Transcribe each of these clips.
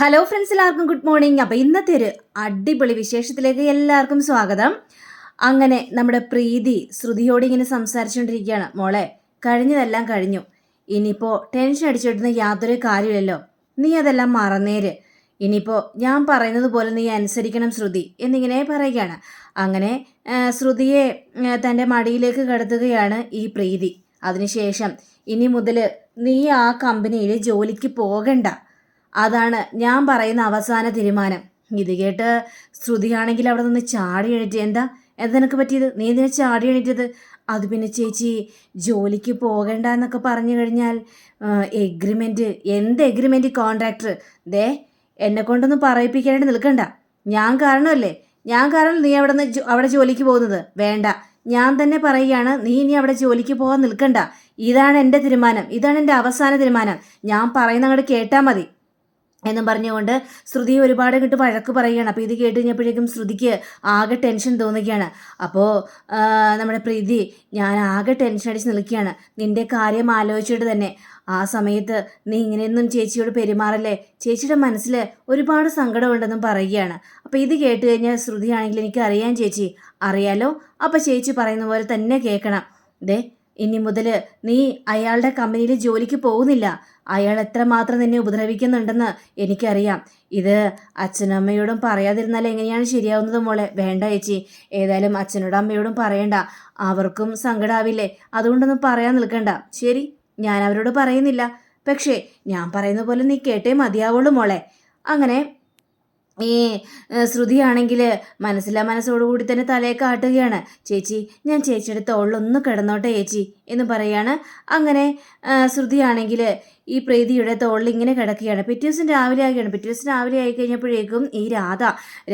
Hello friends എല്ലാവർക്കും good morning അപ്പോൾ ഇന്നത്തെ ഒരു അടിപൊളി വിശേഷത്തിലേക്ക് എല്ലാവർക്കും സ്വാഗതം. അങ്ങനെ നമ്മുടെ പ്രീതി ശ്രുതിയോട് ഇങ്ങനെ സംസാരിച്ചുകൊണ്ടിരിക്കുകയാണ്. മോളെ കഴിഞ്ഞതെല്ലാം കഴിഞ്ഞു. ഇനിയിപ്പോൾ ടെൻഷൻ അടിച്ചിടുന്ന യാതൊരു കാര്യമില്ലല്ലോ. നീ അതെല്ലാം മറന്നേര്. ഇനിയിപ്പോൾ ഞാൻ പറയുന്നത് പോലെ നീ അനുസരിക്കണം ശ്രുതി എന്നിങ്ങനെ പറയുകയാണ്. അങ്ങനെ ശ്രുതിയെ തന്റെ മടിയിലേക്ക് കടത്തുകയാണ് ഈ പ്രീതി. അതിനുശേഷം ഇനി മുതൽ നീ ആ കമ്പനിയിൽ ജോലിക്ക് പോകണ്ട. അതാണ് ഞാൻ പറയുന്ന അവസാന തീരുമാനം. ഇത് കേട്ട് ശ്രുതിയാണെങ്കിൽ അവിടെ നിന്ന് ചാടി എഴുതി എന്താ? എന്താ നിനക്ക് പറ്റിയത്? നീ എന്തിനാ ചാടി എണീറ്റത് അത് പിന്നെ ചേച്ചി ജോലിക്ക് പോകണ്ട എന്നൊക്കെ പറഞ്ഞു കഴിഞ്ഞാൽ എഗ്രിമെന്റ് എന്ത് എഗ്രിമെന്റ് കോൺട്രാക്ടർ ദേ എന്നെ കൊണ്ടൊന്നും പറയിപ്പിക്കാനായിട്ട് നിൽക്കണ്ട. ഞാൻ കാരണമല്ലേ? ഞാൻ കാരണം നീ അവിടെ നിന്ന് അവിടെ ജോലിക്ക് പോകുന്നത്. വേണ്ട. ഞാൻ തന്നെ പറയുകയാണ് നീ ഇനി അവിടെ ജോലിക്ക് പോകാൻ നിൽക്കണ്ട. ഇതാണ് എന്റെ തീരുമാനം. ഇതാണ് എന്റെ അവസാന തീരുമാനം. ഞാൻ പറയുന്ന അങ്ങോട്ട് കേട്ടാൽ മതി. എന്നും പറഞ്ഞുകൊണ്ട് ശ്രുതി ഒരുപാട് കിട്ട് വഴക്ക് പറയുകയാണ്. അപ്പോൾ ഇത് കേട്ട് കഴിഞ്ഞപ്പോഴേക്കും ശ്രുതിക്ക് ആകെ ടെൻഷൻ തോന്നുകയാണ്. അപ്പോൾ നമ്മുടെ പ്രീതി ഞാൻ ആകെ ടെൻഷൻ അടിച്ച് നിൽക്കുകയാണ്. നിന്റെ കാര്യം ആലോചിച്ചിട്ട് തന്നെ. ആ സമയത്ത് നീ ഇങ്ങനെയൊന്നും ചേച്ചിയോട് പെരുമാറല്ലേ? ചേച്ചിയുടെ മനസ്സിൽ ഒരുപാട് സങ്കടമുണ്ടെന്നും പറയുകയാണ്. അപ്പോൾ ഇത് കേട്ട് കഴിഞ്ഞാൽ ശ്രുതിയാണെങ്കിൽ എനിക്ക് അറിയാം ചേച്ചി. അറിയാലോ? അപ്പോൾ ചേച്ചി പറയുന്ന പോലെ തന്നെ കേൾക്കണം. ദേ ഇനി മുതൽ നീ അയാളുടെ കമ്പനിയിൽ ജോലിക്ക് പോകുന്നില്ല. അയാൾ എത്രമാത്രം നിന്നെ ഉപദ്രവിക്കുന്നുണ്ടെന്ന് എനിക്കറിയാം. ഇത് അച്ഛനും അമ്മയോടും പറയാതിരുന്നാൽ എങ്ങനെയാണ് ശരിയാവുന്നത് മോളെ? വേണ്ട ചേച്ചി. ഏതായാലും അച്ഛനോടും അമ്മയോടും പറയണ്ട. അവർക്കും സങ്കടാവില്ലേ? അതുകൊണ്ടൊന്നും പറയാൻ നിൽക്കണ്ട. ശരി ഞാൻ അവരോട് പറയുന്നില്ല. പക്ഷേ ഞാൻ പറയുന്ന പോലെ നീ കേട്ടേ മതിയാവുള്ളൂ മോളെ. അങ്ങനെ ഈ ശ്രുതിയാണെങ്കിൽ മനസ്സിലാ മനസ്സോടുകൂടി തന്നെ തലയെ കാട്ടുകയാണ്. ചേച്ചി ഞാൻ ചേച്ചിയുടെ തോളിലൊന്ന് കിടന്നോട്ടെ ചേച്ചി എന്ന് പറയാണ്. അങ്ങനെ ശ്രുതിയാണെങ്കിൽ ഈ പ്രീതിയുടെ തോളിൽ ഇങ്ങനെ കിടക്കുകയാണ്. പിറ്റേ ദിവസം രാവിലെ ആകുകയാണ് പിറ്റേ ദിവസം രാവിലെ ആയി കഴിഞ്ഞപ്പോഴേക്കും ഈ രാധ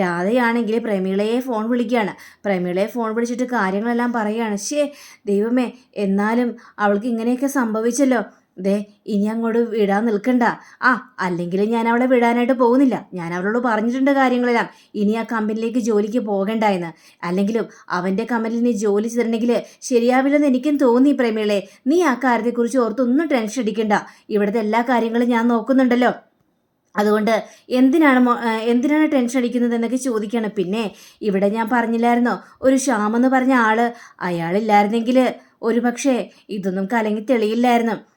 രാധയാണെങ്കിൽ പ്രമീളയെ ഫോൺ വിളിക്കുകയാണ്. പ്രമീളയെ ഫോൺ വിളിച്ചിട്ട് കാര്യങ്ങളെല്ലാം പറയുകയാണ് ശേ ദൈവമേ എന്നാലും അവൾക്ക് ഇങ്ങനെയൊക്കെ സംഭവിച്ചല്ലോ. ദേ ഇനി അങ്ങോട്ട് വിടാൻ നിൽക്കണ്ട. ആ അല്ലെങ്കിൽ ഞാൻ അവളെ വിടാനായിട്ട് പോകുന്നില്ല. ഞാൻ അവളോട് പറഞ്ഞിട്ടുണ്ട് കാര്യങ്ങളെല്ലാം. ഇനി ആ കമ്പനിയിലേക്ക് ജോലിക്ക് പോകണ്ട എന്ന്. അല്ലെങ്കിലും അവന്റെ കമ്പനിയിൽ നീ ജോലി ചെയ്തിട്ടുണ്ടെങ്കിൽ ശരിയാവില്ലെന്ന് എനിക്കും തോന്നി പ്രേമികളെ. നീ ആ കാര്യത്തെക്കുറിച്ച് ഓർത്തൊന്നും ടെൻഷൻ അടിക്കണ്ട. ഇവിടുത്തെ എല്ലാ കാര്യങ്ങളും ഞാൻ നോക്കുന്നുണ്ടല്ലോ. അതുകൊണ്ട് എന്തിനാണ് എന്തിനാണ് ടെൻഷൻ അടിക്കുന്നത് എന്നൊക്കെ ചോദിക്കണം. പിന്നെ ഇവിടെ ഞാൻ പറഞ്ഞില്ലായിരുന്നോ? ഒരു ശ്യാമെന്ന് പറഞ്ഞ ആൾ. അയാളില്ലായിരുന്നെങ്കിൽ ഒരു പക്ഷേ ഇതൊന്നും കലങ്ങി തെളിയില്ലായിരുന്നു.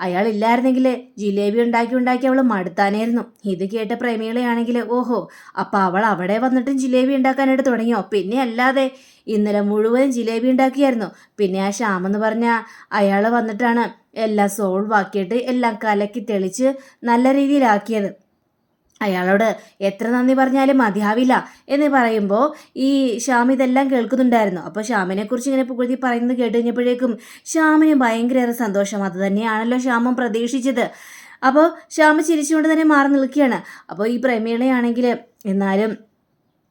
അയാളില്ലായിരുന്നെങ്കിൽ ജിലേബി ഉണ്ടാക്കി ഉണ്ടാക്കി അവൾ മടുത്താനായിരുന്നു. ഇത് കേട്ട പ്രേമികളെയാണെങ്കിൽ ഓഹോ അപ്പം അവൾ അവിടെ വന്നിട്ടും ജിലേബി ഉണ്ടാക്കാനായിട്ട് തുടങ്ങിയോ? പിന്നെ അല്ലാതെ ഇന്നലെ മുഴുവൻ ജിലേബി ഉണ്ടാക്കിയായിരുന്നു. പിന്നെ ആ ശ്യാമെന്ന് പറഞ്ഞ അയാൾ വന്നിട്ടാണ് എല്ലാം സോൾവ് ആക്കിയിട്ട് എല്ലാം കലക്കി തെളിച്ച് നല്ല രീതിയിലാക്കിയത്. അയാളോട് എത്ര നന്ദി പറഞ്ഞാലും മതിയാവില്ല എന്ന് പറയുമ്പോൾ ഈ ശ്യാം ഇതെല്ലാം കേൾക്കുന്നുണ്ടായിരുന്നു. അപ്പോൾ ശ്യാമിനെക്കുറിച്ച് ഇങ്ങനെ പുകഴ്ത്തി പറയുന്നത് കേട്ട് കഴിഞ്ഞപ്പോഴേക്കും ശ്യാമിന് ഭയങ്കരേറെ സന്തോഷം. അത് തന്നെയാണല്ലോ ശ്യാമം പ്രതീക്ഷിച്ചത്. അപ്പോൾ ശ്യാമ ചിരിച്ചുകൊണ്ട് തന്നെ മാറി നിൽക്കുകയാണ്. അപ്പോൾ ഈ പ്രമീളയാണെങ്കിൽ എന്നാലും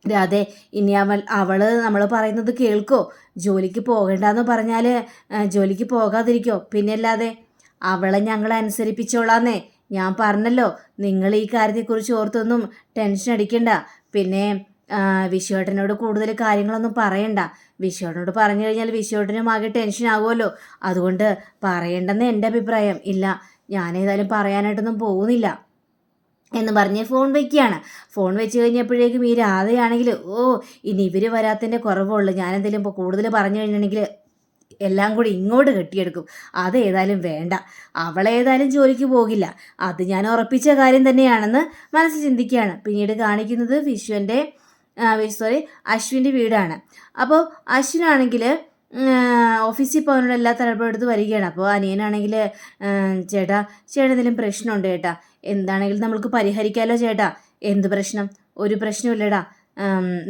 രാധെ ഇനി അവൾ അവൾ നമ്മൾ പറയുന്നത് കേൾക്കോ? ജോലിക്ക് പോകണ്ടെന്ന് പറഞ്ഞാൽ ജോലിക്ക് പോകാതിരിക്കോ? പിന്നെ അല്ലാതെ അവളെ ഞങ്ങൾ അനുസരിപ്പിച്ചോളാന്നേ. ഞാൻ പറഞ്ഞല്ലോ നിങ്ങൾ ഈ കാര്യത്തെക്കുറിച്ച് ഓർത്തൊന്നും ടെൻഷൻ അടിക്കണ്ട. പിന്നെ വിശ്വേട്ടനോട് കൂടുതൽ കാര്യങ്ങളൊന്നും പറയണ്ട. വിശ്വേട്ടനോട് പറഞ്ഞു കഴിഞ്ഞാൽ വിശ്വേട്ടനും ആകെ ടെൻഷൻ ആകുമല്ലോ. അതുകൊണ്ട് പറയണ്ടെന്ന് എന്റെ അഭിപ്രായം. ഇല്ല ഞാനേതായാലും പറയാനായിട്ടൊന്നും പോകുന്നില്ല എന്ന് പറഞ്ഞ് ഫോൺ വയ്ക്കുകയാണ് ഫോൺ വെച്ച് കഴിഞ്ഞപ്പോഴേക്കും ഈ രാധയാണെങ്കിൽ ഓ ഇനി ഇവർ വരാത്തതിന്റെ കുറവുള്ളൂ ഞാനെന്തെങ്കിലും ഇപ്പോൾ കൂടുതൽ പറഞ്ഞു കഴിഞ്ഞിട്ടുണ്ടെങ്കിൽ എല്ലാം കൂടി ഇങ്ങോട്ട് കെട്ടിയെടുക്കും. അതേതായാലും വേണ്ട. അവളേതായാലും ജോലിക്ക് പോകില്ല. അത് ഞാൻ ഉറപ്പിച്ച കാര്യം തന്നെയാണെന്ന് മനസ്സ് ചിന്തിക്കുകയാണ്. പിന്നീട് കാണിക്കുന്നത് വിശ്വന്റെ സോറി അശ്വിന്റെ വീടാണ്. അപ്പോൾ അശ്വിനാണെങ്കിൽ ഓഫീസിൽ പോകാനുള്ള എല്ലാ തലപ്പെടുത്ത് വരികയാണ്. അപ്പോൾ അനിയനാണെങ്കിൽ ചേട്ടാ ചേട്ടാ എന്തെങ്കിലും പ്രശ്നമുണ്ട് ചേട്ടാ. എന്താണെങ്കിലും നമ്മൾക്ക് പരിഹരിക്കാമല്ലോ ചേട്ടാ. എന്ത് പ്രശ്നം? ഒരു പ്രശ്നമില്ലടാ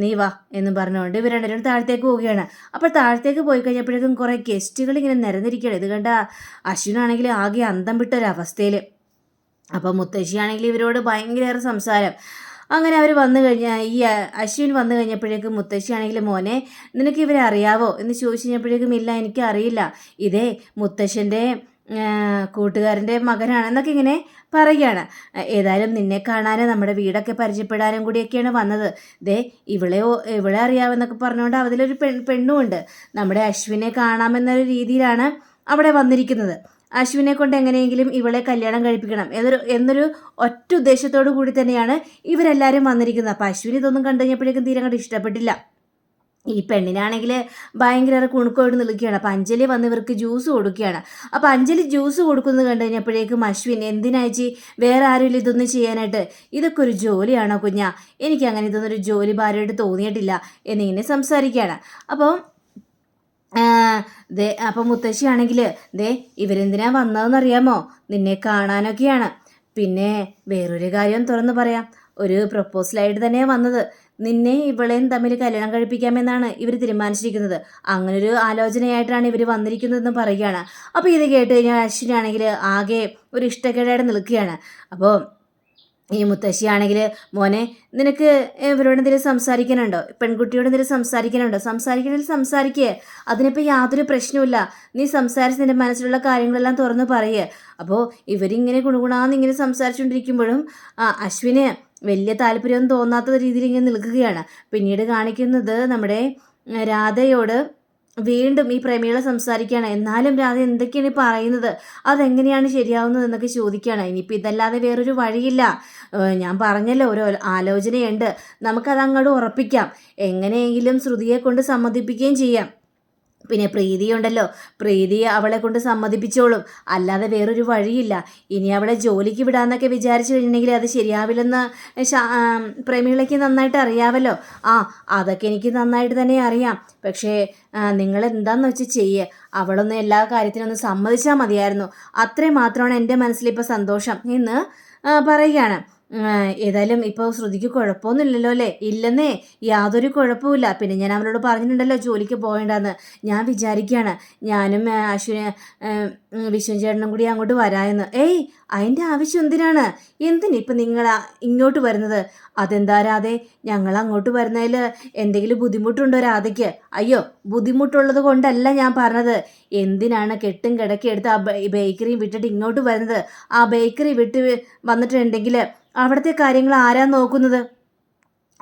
നീ വാ എന്ന് പറഞ്ഞുകൊണ്ട് ഇവർ രണ്ടുപേരും താഴത്തേക്ക് പോവുകയാണ്. അപ്പോൾ താഴത്തേക്ക് പോയി കഴിഞ്ഞപ്പോഴേക്കും കുറേ ഗസ്റ്റുകൾ ഇങ്ങനെ നിരന്നിരിക്കുകയാണ്. ഇത് കണ്ട അശ്വിനാണെങ്കിൽ ആകെ അന്തം വിട്ട ഒരവസ്ഥയിൽ അപ്പോൾ മുത്തശ്ശിയാണെങ്കിൽ ഇവരോട് ഭയങ്കരയേറെ സംസാരം. അങ്ങനെ അവർ വന്നു കഴിഞ്ഞാൽ ഈ അശ്വിൻ വന്നു കഴിഞ്ഞപ്പോഴേക്കും മുത്തശ്ശിയാണെങ്കിൽ മോനെ നിനക്ക് ഇവരെ അറിയാവോ? എന്ന് ചോദിച്ചു കഴിഞ്ഞപ്പോഴേക്കും ഇല്ല എനിക്കറിയില്ല. ഇതേ മുത്തശ്ശന്റെ കൂട്ടുകാരന്റെ മകനാണെന്നൊക്കെ ഇങ്ങനെ പറയുകയാണ്. ഏതായാലും നിന്നെ കാണാനും നമ്മുടെ വീടൊക്കെ പരിചയപ്പെടാനും കൂടിയൊക്കെയാണ് വന്നത്. ദേ ഇവളെ ഇവളെ അറിയാമെന്നൊക്കെ പറഞ്ഞുകൊണ്ട് അതിലൊരു പെൺ പെണ്ണുമുണ്ട്. നമ്മുടെ അശ്വിനെ കാണാമെന്നൊരു രീതിയിലാണ് അവിടെ വന്നിരിക്കുന്നത്. അശ്വിനെ കൊണ്ട് എങ്ങനെയെങ്കിലും ഇവളെ കല്യാണം കഴിപ്പിക്കണം എന്നൊരു എന്നൊരു ഒറ്റ ഉദ്ദേശത്തോടു കൂടി തന്നെയാണ് ഇവരെല്ലാവരും വന്നിരിക്കുന്നത്. അപ്പം അശ്വിന് ഇതൊന്നും കണ്ടു കഴിഞ്ഞപ്പോഴേക്കും തീരെ അങ്ങോട്ട് ഇഷ്ടപ്പെട്ടില്ല. ഈ പെണ്ണിനാണെങ്കിൽ ഭയങ്കര കുണുക്കോട് നിൽക്കുകയാണ്. അപ്പം അഞ്ജലി വന്ന് ഇവർക്ക് ജ്യൂസ് കൊടുക്കുകയാണ്. അപ്പം അഞ്ജലി ജ്യൂസ് കൊടുക്കുന്നത് കണ്ടു കഴിഞ്ഞപ്പോഴേക്കും അശ്വിൻ എന്തിനാച്ചി വേറെ ആരും ഇതൊന്നും ചെയ്യാനായിട്ട്. ഇതൊക്കെ ഒരു ജോലിയാണോ കുഞ്ഞ? എനിക്ക് അങ്ങനെ ഇതൊന്നും ഒരു ജോലി ഭാര്യയായിട്ട് തോന്നിയിട്ടില്ല. എന്നിങ്ങനെ സംസാരിക്കുകയാണ്. അപ്പം ദേ അപ്പം മുത്തശ്ശിയാണെങ്കിൽ ദേ ഇവരെന്തിനാ വന്നതെന്നറിയാമോ? നിന്നെ കാണാനൊക്കെയാണ്. പിന്നെ വേറൊരു കാര്യം തുറന്നു പറയാം. ഒരു പ്രപ്പോസലായിട്ട് തന്നെയാണ് വന്നത്. നിന്നെ ഇവളെയും തമ്മിൽ കല്യാണം കഴിപ്പിക്കാമെന്നാണ് ഇവർ തീരുമാനിച്ചിരിക്കുന്നത്. അങ്ങനൊരു ആലോചനയായിട്ടാണ് ഇവർ വന്നിരിക്കുന്നതെന്ന് പറയുകയാണ്. അപ്പോൾ ഇത് കേട്ട് കഴിഞ്ഞാൽ അശ്വിനാണെങ്കിൽ ആകെ ഒരു ഇഷ്ടക്കേടായിട്ട് നിൽക്കുകയാണ്. അപ്പോൾ ഈ മുത്തശ്ശിയാണെങ്കിൽ മോനെ നിനക്ക് ഇവരോട് എന്തെങ്കിലും സംസാരിക്കാനുണ്ടോ? പെൺകുട്ടിയോട് എന്തെങ്കിലും സംസാരിക്കാനുണ്ടോ? സംസാരിക്കണമെങ്കിൽ സംസാരിക്കുക അതിനിപ്പോൾ യാതൊരു പ്രശ്നവുമില്ല. നീ സംസാരിച്ച് നിന്റെ മനസ്സിലുള്ള കാര്യങ്ങളെല്ലാം തുറന്ന് പറയുക അപ്പോൾ ഇവരിങ്ങനെ ഗുണഗുണാന്ന് ഇങ്ങനെ സംസാരിച്ചുകൊണ്ടിരിക്കുമ്പോഴും അശ്വിന് വലിയ താല്പര്യമൊന്നും തോന്നാത്ത രീതിയിൽ ഇങ്ങനെ നിൽക്കുകയാണ്. പിന്നീട് കാണിക്കുന്നത് നമ്മുടെ രാധയോട് വീണ്ടും ഈ പ്രേമികളെ സംസാരിക്കുകയാണ്. എന്നാലും രാധ എന്തൊക്കെയാണ് പറയുന്നത്? അതെങ്ങനെയാണ് ശരിയാവുന്നത് എന്നൊക്കെ ചോദിക്കുകയാണ്. ഇനിയിപ്പോൾ ഇതല്ലാതെ വേറൊരു വഴിയില്ല. ഞാൻ പറഞ്ഞല്ലോ ഒരു ആലോചനയുണ്ട്. നമുക്കത് അങ്ങോട്ട് ഉറപ്പിക്കാം. എങ്ങനെയെങ്കിലും ശ്രുതിയെ കൊണ്ട് സമ്മതിപ്പിക്കുകയും ചെയ്യാം. പിന്നെ പ്രീതിയുണ്ടല്ലോ. പ്രീതി അവളെ കൊണ്ട് സമ്മതിപ്പിച്ചോളും. അല്ലാതെ വേറൊരു വഴിയില്ല. ഇനി അവളെ ജോലിക്ക് വിടാന്നൊക്കെ വിചാരിച്ചു കഴിഞ്ഞിട്ടുണ്ടെങ്കിൽ അത് ശരിയാവില്ലെന്ന് പ്രേമികളേക്ക് നന്നായിട്ട് അറിയാമല്ലോ ആ അതൊക്കെ എനിക്ക് നന്നായിട്ട് തന്നെ അറിയാം. പക്ഷേ നിങ്ങൾ എന്താന്ന് വെച്ച് ചെയ്യേ. അവളൊന്ന് എല്ലാ കാര്യത്തിനൊന്ന് സമ്മതിച്ചാൽ മതിയായിരുന്നു. അത്രയും മാത്രമാണ് എന്റെ മനസ്സിലിപ്പോൾ സന്തോഷം എന്ന് പറയുകയാണ്. ഏതായാലും ഇപ്പോൾ ശ്രുതിക്ക് കുഴപ്പമൊന്നുമില്ലല്ലോ അല്ലേ ഇല്ലെന്നേ യാതൊരു കുഴപ്പമില്ല പിന്നെ ഞാൻ അവരോട് പറഞ്ഞിട്ടുണ്ടല്ലോ ജോലിക്ക് പോകേണ്ടെന്ന്. ഞാൻ വിചാരിക്കുകയാണ് ഞാനും അശ്വിന് വിശ്വൻ ചേട്ടനും കൂടി അങ്ങോട്ട് വരാമെന്ന്. ഏയ് അതിന്റെ ആവശ്യം എന്തിനാണ്? എന്തിനിപ്പം നിങ്ങൾ ഇങ്ങോട്ട് വരുന്നത്? അതെന്താരാതെ ഞങ്ങൾ അങ്ങോട്ട് വരുന്നതിൽ എന്തെങ്കിലും ബുദ്ധിമുട്ടുണ്ടോ രാധയ്ക്ക്? അയ്യോ ബുദ്ധിമുട്ടുള്ളത് കൊണ്ടല്ല ഞാൻ പറഞ്ഞത്. എന്തിനാണ് കെട്ടും കിടക്കി എടുത്ത് ആ ബേക്കറി വിട്ടിട്ട് ഇങ്ങോട്ട് വരുന്നത്? ആ ബേക്കറി വിട്ട് വന്നിട്ടുണ്ടെങ്കിൽ അവിടുത്തെ കാര്യങ്ങൾ ആരാ നോക്കുന്നത്?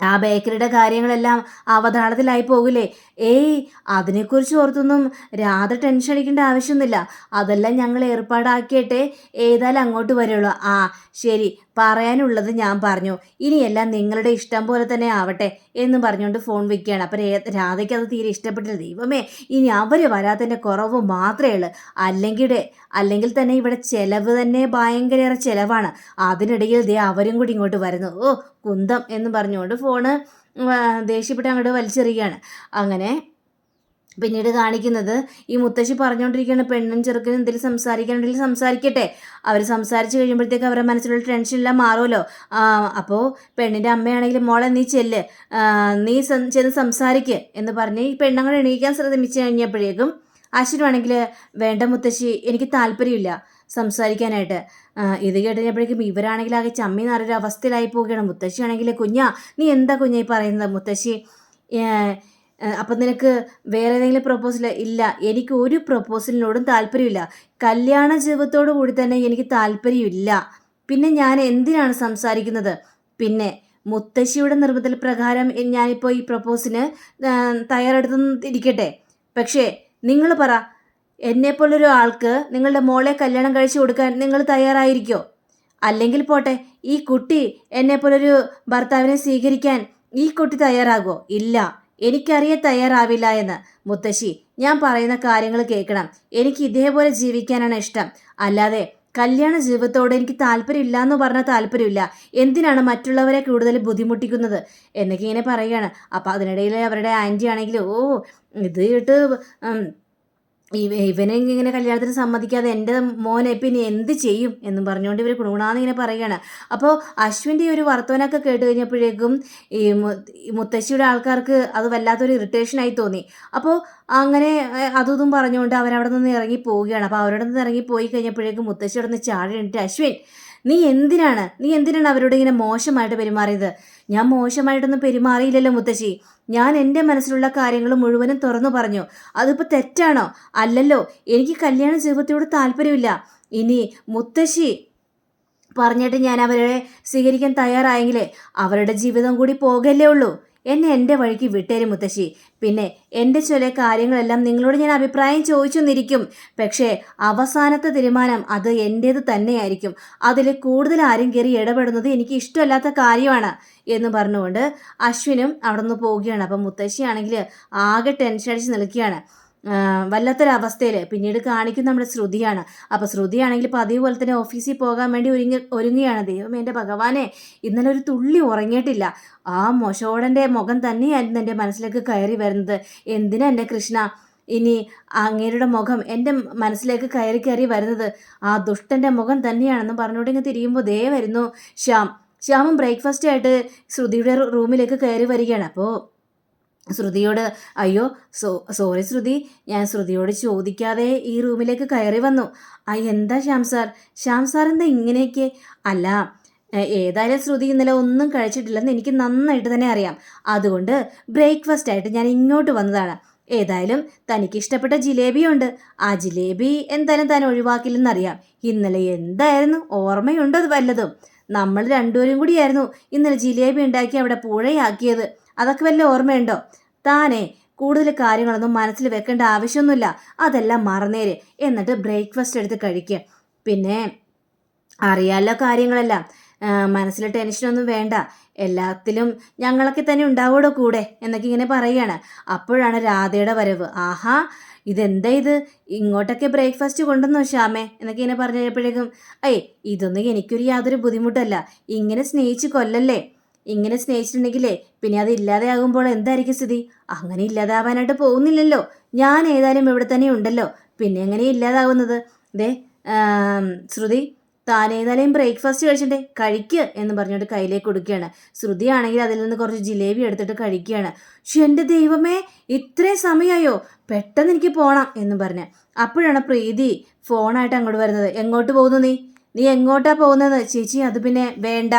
ആ ബേക്കറിയുടെ കാര്യങ്ങളെല്ലാം അവതാളത്തിലായി പോകില്ലേ? ഏയ് അതിനെക്കുറിച്ച് ഓർത്തൊന്നും രാധ ടെൻഷൻ അടിക്കേണ്ട ആവശ്യമൊന്നുമില്ല. അതെല്ലാം ഞങ്ങൾ ഏർപ്പാടാക്കിയിട്ടേ ഏതായാലും അങ്ങോട്ട് വരുള്ളൂ. ആ ശരി പറയാനുള്ളത് ഞാൻ പറഞ്ഞു. ഇനിയെല്ലാം നിങ്ങളുടെ ഇഷ്ടം പോലെ തന്നെ ആവട്ടെ എന്ന് പറഞ്ഞുകൊണ്ട് ഫോൺ വെക്കുകയാണ്. അപ്പം രാധയ്ക്ക് അത് തീരെ ഇഷ്ടപ്പെട്ടില്ല. ദൈവമേ ഇനി അവർ വരാത്തതിന്റെ കുറവ് മാത്രമേ ഉള്ളൂ. അല്ലെങ്കിൽ അല്ലെങ്കിൽ തന്നെ ഇവിടെ ചിലവ് തന്നെ ഭയങ്കര ചിലവാണ്. അതിനിടയിൽ ദേ അവരും കൂടി ഇങ്ങോട്ട് വരുന്നു. ഓ കുന്തം എന്ന് പറഞ്ഞുകൊണ്ട് ഫോണ് ദേഷ്യപ്പെട്ട് അങ്ങോട്ട് വലിച്ചെറിയുകയാണ്. അങ്ങനെ പിന്നീട് കാണിക്കുന്നത് ഈ മുത്തശ്ശി പറഞ്ഞുകൊണ്ടിരിക്കുകയാണ് പെണ്ണും ചെറുക്കനും എന്തെങ്കിലും സംസാരിക്കാനുണ്ടെങ്കിൽ സംസാരിക്കട്ടെ. അവർ സംസാരിച്ച് കഴിയുമ്പോഴത്തേക്ക് അവരുടെ മനസ്സിലുള്ള ടെൻഷനെല്ലാം മാറുമല്ലോ. അപ്പോൾ പെണ്ണിന്റെ അമ്മയാണെങ്കിൽ മോളെ നീ ചെല്ല്. നീ ചെന്ന് സംസാരിക്ക് എന്ന് പറഞ്ഞ് ഈ പെണ്ണങ്ങൾ എണീക്കാൻ ശ്രമിച്ചു കഴിഞ്ഞപ്പോഴേക്കും അശ്വിനാണെങ്കിൽ വേണ്ട മുത്തശ്ശി എനിക്ക് താല്പര്യമില്ല. സംസാരിക്കാനായിട്ട്. ഇത് കേട്ടപ്പോഴേക്കും ഇവരാണെങ്കിൽ ആകെ ചമ്മി നിറയൊരു അവസ്ഥയിലായി പോവുകയാണ്. മുത്തശ്ശിയാണെങ്കിൽ കുഞ്ഞാ നീ എന്താ കുഞ്ഞായി പറയുന്നത്? മുത്തശ്ശി അപ്പം നിനക്ക് വേറെ ഏതെങ്കിലും പ്രപ്പോസൽ ഇല്ല? എനിക്ക് ഒരു പ്രപ്പോസലിനോടും താല്പര്യമില്ല. കല്യാണ ജീവിതത്തോടു കൂടി തന്നെ എനിക്ക് താല്പര്യമില്ല. പിന്നെ ഞാൻ എന്തിനാണ് സംസാരിക്കുന്നത്? പിന്നെ മുത്തശ്ശിയുടെ നിർബന്ധ പ്രകാരം ഞാനിപ്പോൾ ഈ പ്രപ്പോസിന് തയ്യാറെടുത്തിരിക്കട്ടെ. പക്ഷേ നിങ്ങൾ പറ എന്നെപ്പോലൊരു ആൾക്ക് നിങ്ങളുടെ മോളെ കല്യാണം കഴിച്ചു കൊടുക്കാൻ നിങ്ങൾ തയ്യാറായിരിക്കോ? അല്ലെങ്കിൽ പോട്ടെ ഈ കുട്ടി എന്നെപ്പോലൊരു ഭർത്താവിനെ സ്വീകരിക്കാൻ ഈ കുട്ടി തയ്യാറാകുമോ ഇല്ല എനിക്കറിയ തയ്യാറാവില്ല എന്ന്. മുത്തശ്ശി ഞാൻ പറയുന്ന കാര്യങ്ങൾ കേൾക്കണം. എനിക്ക് ഇതേപോലെ ജീവിക്കാനാണ് ഇഷ്ടം. അല്ലാതെ കല്യാണ ജീവിതത്തോട് എനിക്ക് താല്പര്യമില്ല എന്ന് പറഞ്ഞാൽ താല്പര്യമില്ല. എന്തിനാണ് മറ്റുള്ളവരെ കൂടുതൽ ബുദ്ധിമുട്ടിക്കുന്നത്? എന്നൊക്കെ ഇങ്ങനെ പറയുകയാണ്. അപ്പോൾ അതിനിടയിൽ അവരുടെ ആന്റി ആണെങ്കിൽ ഓ ഇത് കേട്ട് ഇവനെ ഇങ്ങനെ കല്യാണത്തിന് സമ്മതിക്കാതെ എന്റെ മോനെ പിന്നെ എന്ത് ചെയ്യും എന്നും പറഞ്ഞുകൊണ്ട് ഇവർ കുണുകുണാന്ന് ഇങ്ങനെ പറയുകയാണ്. അപ്പോൾ അശ്വിന്റെ ഒരു വർത്തമാനമൊക്കെ കേട്ട് കഴിഞ്ഞപ്പോഴേക്കും ഈ മുത്തശ്ശിയുടെ ആൾക്കാർക്ക് അത് വല്ലാത്തൊരു ഇറിറ്റേഷനായി തോന്നി. അപ്പോൾ അങ്ങനെ അതും പറഞ്ഞുകൊണ്ട് അവരവിടെ നിന്ന് ഇറങ്ങി പോവുകയാണ്. അപ്പോൾ അവരുടെ നിന്ന് ഇറങ്ങി പോയി കഴിഞ്ഞപ്പോഴേക്കും മുത്തശ്ശി അവിടെ നിന്ന് അശ്വിൻ നീ എന്തിനാണ് നീ എന്തിനാണ് അവരോട് ഇങ്ങനെ മോശമായിട്ട് പെരുമാറിയത്? ഞാൻ മോശമായിട്ടൊന്നും പെരുമാറിയില്ലല്ലോ മുത്തശ്ശി. ഞാൻ എന്റെ മനസ്സിലുള്ള കാര്യങ്ങൾ മുഴുവനും തുറന്നു പറഞ്ഞു. അതിപ്പോൾ തെറ്റാണോ? അല്ലല്ലോ എനിക്ക് കല്യാണ ജീവിതത്തോട് താല്പര്യമില്ല. ഇനി മുത്തശ്ശി പറഞ്ഞിട്ട് ഞാൻ അവരെ സ്വീകരിക്കാൻ തയ്യാറായെങ്കിലേ അവരുടെ ജീവിതം കൂടി പോകല്ലേ ഉള്ളൂ. എന്നെ എന്റെ വഴിക്ക് വിട്ടേര് മുത്തശ്ശി. പിന്നെ എന്റെ ചില കാര്യങ്ങളെല്ലാം നിങ്ങളോട് ഞാൻ അഭിപ്രായം ചോദിച്ചു നിന്നിരിക്കും പക്ഷേ അവസാനത്തെ തീരുമാനം അത് എന്റേത് തന്നെയായിരിക്കും. അതിൽ കൂടുതൽ ആരും കയറി ഇടപെടുന്നത് എനിക്ക് ഇഷ്ടമല്ലാത്ത കാര്യമാണ് എന്ന് പറഞ്ഞുകൊണ്ട് അശ്വിനും അവിടെ നിന്ന് പോവുകയാണ്. അപ്പം മുത്തശ്ശിയാണെങ്കിൽ ആകെ ടെൻഷൻ അടിച്ച് നിൽക്കുകയാണ്. വല്ലാത്തൊരവസ്ഥയിൽ പിന്നീട് കാണിക്കും നമ്മുടെ ശ്രുതിയാണ്. അപ്പോൾ ശ്രുതിയാണെങ്കിൽ പതിവ് പോലെ തന്നെ ഓഫീസിൽ പോകാൻ വേണ്ടി ഒരുങ്ങി ഒരുങ്ങുകയാണ്. ദൈവം എന്റെ ഭഗവാനെ ഇന്നലെ ഒരു തുള്ളി ഉറങ്ങിയിട്ടില്ല. ആ മൊശോടന്റെ മുഖം തന്നെയായിരുന്നു എന്റെ മനസ്സിലേക്ക് കയറി വരുന്നത്. എന്തിനാ എന്റെ കൃഷ്ണ ഇനി അങ്ങേരുടെ മുഖം എന്റെ മനസ്സിലേക്ക് കയറി കയറി വരുന്നത്? ആ ദുഷ്ടന്റെ മുഖം തന്നെയാണെന്ന് പറഞ്ഞുകൊണ്ട് ഇങ്ങനെ തിരിയുമ്പോൾ ദേ വരുന്നു ശ്യാം. ശ്യാമും ബ്രേക്ക്ഫാസ്റ്റ് ആയിട്ട് ശ്രുതിയുടെ റൂമിലേക്ക് കയറി വരികയാണ്. അപ്പോൾ ശ്രുതിയോട് അയ്യോ സോ സോറി ശ്രുതി ഞാൻ ശ്രുതിയോട് ചോദിക്കാതെ ഈ റൂമിലേക്ക് കയറി വന്നു. ആ എന്താ ശ്യാം സാർ? ശ്യാം സാർ എന്താ ഇങ്ങനെയൊക്കെ? അല്ല ഏതായാലും ശ്രുതി ഇന്നലെ ഒന്നും കഴിച്ചിട്ടില്ലെന്ന് എനിക്ക് നന്നായിട്ട് തന്നെ അറിയാം. അതുകൊണ്ട് ബ്രേക്ക്ഫാസ്റ്റ് ആയിട്ട് ഞാൻ ഇങ്ങോട്ട് വന്നതാണ്. ഏതായാലും തനിക്ക് ഇഷ്ടപ്പെട്ട ജിലേബിയുണ്ട് ആ ജിലേബി എന്തായാലും താൻ ഒഴിവാക്കില്ലെന്നറിയാം ഇന്നലെ എന്തായിരുന്നു? ഓർമ്മയുണ്ടോ അത് വല്ലതും. നമ്മൾ രണ്ടുപേരും കൂടിയായിരുന്നു ഇന്നലെ ജിലേബി ഉണ്ടാക്കി അവിടെ പുഴയാക്കിയത്. അതൊക്കെ വല്ല ഓർമ്മയുണ്ടോ? താനേ കൂടുതൽ കാര്യങ്ങളൊന്നും മനസ്സിൽ വെക്കേണ്ട ആവശ്യമൊന്നുമില്ല. അതെല്ലാം മറന്നേര്. എന്നിട്ട് ബ്രേക്ക്ഫാസ്റ്റ് എടുത്ത് കഴിക്കുക പിന്നെ അറിയാലോ കാര്യങ്ങളെല്ലാം. മനസ്സിൽ ടെൻഷനൊന്നും വേണ്ട. എല്ലാത്തിലും ഞങ്ങളൊക്കെ തന്നെ ഉണ്ടാവുമോ കൂടെ? എന്നൊക്കെ ഇങ്ങനെ പറയുകയാണ് അപ്പോഴാണ് രാധയുടെ വരവ്. ആഹാ ഇതെന്താ ഇത്? ഇങ്ങോട്ടൊക്കെ ബ്രേക്ക്ഫാസ്റ്റ് കൊണ്ടുവന്നോ ശ്യാമേ? എന്നൊക്കെ ഇങ്ങനെ പറഞ്ഞപ്പോഴേക്കും കഴിഞ്ഞപ്പോഴേക്കും ഇതൊന്നും എനിക്കൊരു യാതൊരു ബുദ്ധിമുട്ടല്ല. ഇങ്ങനെ സ്നേഹിച്ച് കൊല്ലല്ലേ? ഇങ്ങനെ സ്നേഹിച്ചിട്ടുണ്ടെങ്കിലേ പിന്നെ അത് ഇല്ലാതെയാകുമ്പോൾ എന്തായിരിക്കും സ്ഥിതി? അങ്ങനെ ഇല്ലാതാവാനായിട്ട് പോകുന്നില്ലല്ലോ. ഞാൻ ഏതായാലും ഇവിടെ തന്നെ ഉണ്ടല്ലോ. പിന്നെ എങ്ങനെ ഇല്ലാതാവുന്നത്? ദേ ശ്രുതി താൻ ഏതായാലും ബ്രേക്ക്ഫാസ്റ്റ് കഴിച്ചിട്ടേ കഴിക്കുക എന്ന് പറഞ്ഞിട്ട് കയ്യിലേക്ക് കൊടുക്കുകയാണ്. ശ്രുതിയാണെങ്കിൽ അതിൽ നിന്ന് കുറച്ച് ജിലേബി എടുത്തിട്ട് കഴിക്കുകയാണ്. പക്ഷെ എന്റെ ദൈവമേ ഇത്രയും സമയമായോ പെട്ടെന്ന് എനിക്ക് പോകണം എന്ന് പറഞ്ഞ്. അപ്പോഴാണ് പ്രീതി ഫോണായിട്ട് അങ്ങോട്ട് വരുന്നത്. എങ്ങോട്ട് പോകുന്നു നീ? നീ എങ്ങോട്ടാ പോകുന്നത് ചേച്ചി അത് പിന്നെ വേണ്ട.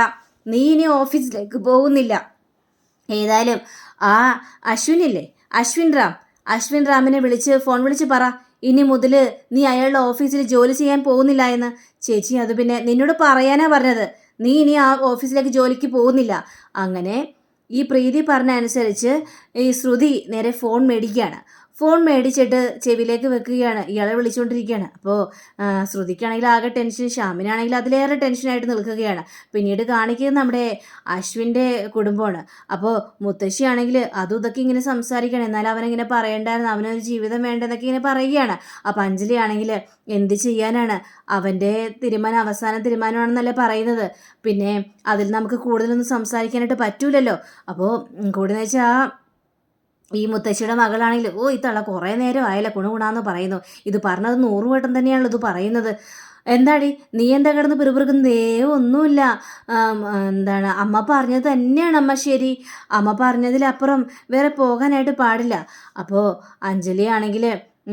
നീ ഇനി ഓഫീസിലേക്ക് പോകുന്നില്ല. ഏതായാലും ആ അശ്വിനില്ലേ? അശ്വിൻ റാം. അശ്വിൻ റാമിനെ വിളിച്ച് ഫോൺ വിളിച്ച് പറ. ഇനി മുതൽ നീ അയാളുടെ ഓഫീസിൽ ജോലി ചെയ്യാൻ പോകുന്നില്ല എന്ന്. ചേച്ചി അത് പിന്നെ നിന്നോട് പറയാനാ പറഞ്ഞത്. നീ ഇനി ആ ഓഫീസിലേക്ക് ജോലിക്ക് പോകുന്നില്ല. അങ്ങനെ ഈ പ്രീതി പറഞ്ഞ അനുസരിച്ച് ഈ ശ്രുതി നേരെ ഫോൺ മേടിക്കുകയാണ്. ഫോൺ മേടിച്ചിട്ട് ചെവിയിലേക്ക് വെക്കുകയാണ്. ഇയാളെ വിളിച്ചുകൊണ്ടിരിക്കുകയാണ് അപ്പോൾ ശ്രുതിക്കാണെങ്കിൽ ആകെ ടെൻഷൻ ഷ്യാമിനാണെങ്കിൽ അതിലേറെ ടെൻഷനായിട്ട് നിൽക്കുകയാണ്. പിന്നീട് കാണിക്കുന്നത് നമ്മുടെ അശ്വിന്റെ കുടുംബമാണ്. അപ്പോൾ മുത്തശ്ശിയാണെങ്കിൽ അതും ഇതൊക്കെ ഇങ്ങനെ സംസാരിക്കണം എന്നാൽ അവനിങ്ങനെ പറയണ്ടായിരുന്നു. അവനൊരു ജീവിതം വേണ്ടെന്നൊക്കെ ഇങ്ങനെ പറയുകയാണ്. അപ്പം അഞ്ജലി ആണെങ്കിൽ എന്ത് ചെയ്യാനാണ്? അവന്റെ തീരുമാനം അവസാന തീരുമാനമാണെന്നല്ലേ പറയുന്നത്. പിന്നെ അതിൽ നമുക്ക് കൂടുതലൊന്നും സംസാരിക്കാനായിട്ട് പറ്റൂലല്ലോ. അപ്പോൾ കൂടുതലെന്ന് വെച്ചാൽ ഈ മുത്തശ്ശിയുടെ മകളാണെങ്കിൽ ഓ ഈ തള്ള കുറേ നേരം ആയല്ലോ കുണുകുണാന്ന് പറയുന്നു. ഇത് പറഞ്ഞത് നൂറുവട്ടം തന്നെയാണല്ലോ ഇത് പറയുന്നത്. എന്താടി നീ എന്താ കിടന്ന് പിറുപിറുക്കുന്നതേ ഒന്നുമില്ല. എന്താണ് അമ്മ പറഞ്ഞത് തന്നെയാണ് അമ്മ ശരി. അമ്മ പറഞ്ഞതിലപ്പുറം വേറെ പോകാനായിട്ട് പാടില്ല. അപ്പോൾ അഞ്ജലി ആണെങ്കിൽ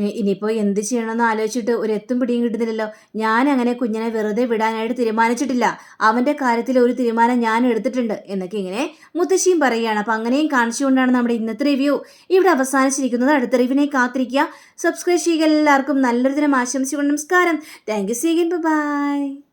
ഇനിയിപ്പോൾ എന്ത് ചെയ്യണമെന്ന് ആലോചിച്ചിട്ട് ഒരു എത്തും പിടിയും കിട്ടുന്നില്ലല്ലോ. ഞാൻ അങ്ങനെ കുഞ്ഞിനെ വെറുതെ വിടാനായിട്ട് തീരുമാനിച്ചിട്ടില്ല. അവന്റെ കാര്യത്തിൽ ഒരു തീരുമാനം ഞാൻ എടുത്തിട്ടുണ്ട് എന്നൊക്കെ ഇങ്ങനെ മുത്തശ്ശിയും പറയുകയാണ്. അപ്പം അങ്ങനെയും കാണിച്ചുകൊണ്ടാണ് നമ്മുടെ ഇന്നത്തെ റിവ്യൂ. ഇവിടെ അവസാനിച്ചിരിക്കുന്നത്. അടുത്ത റിവ്യൂവിനെ കാത്തിരിക്കുക. സബ്സ്ക്രൈബ് ചെയ്യുക എല്ലാവർക്കും നല്ലൊരു ദിനം ആശംസിച്ചുകൊണ്ട് നമസ്കാരം. താങ്ക് യു സീഗൻ ബൈ.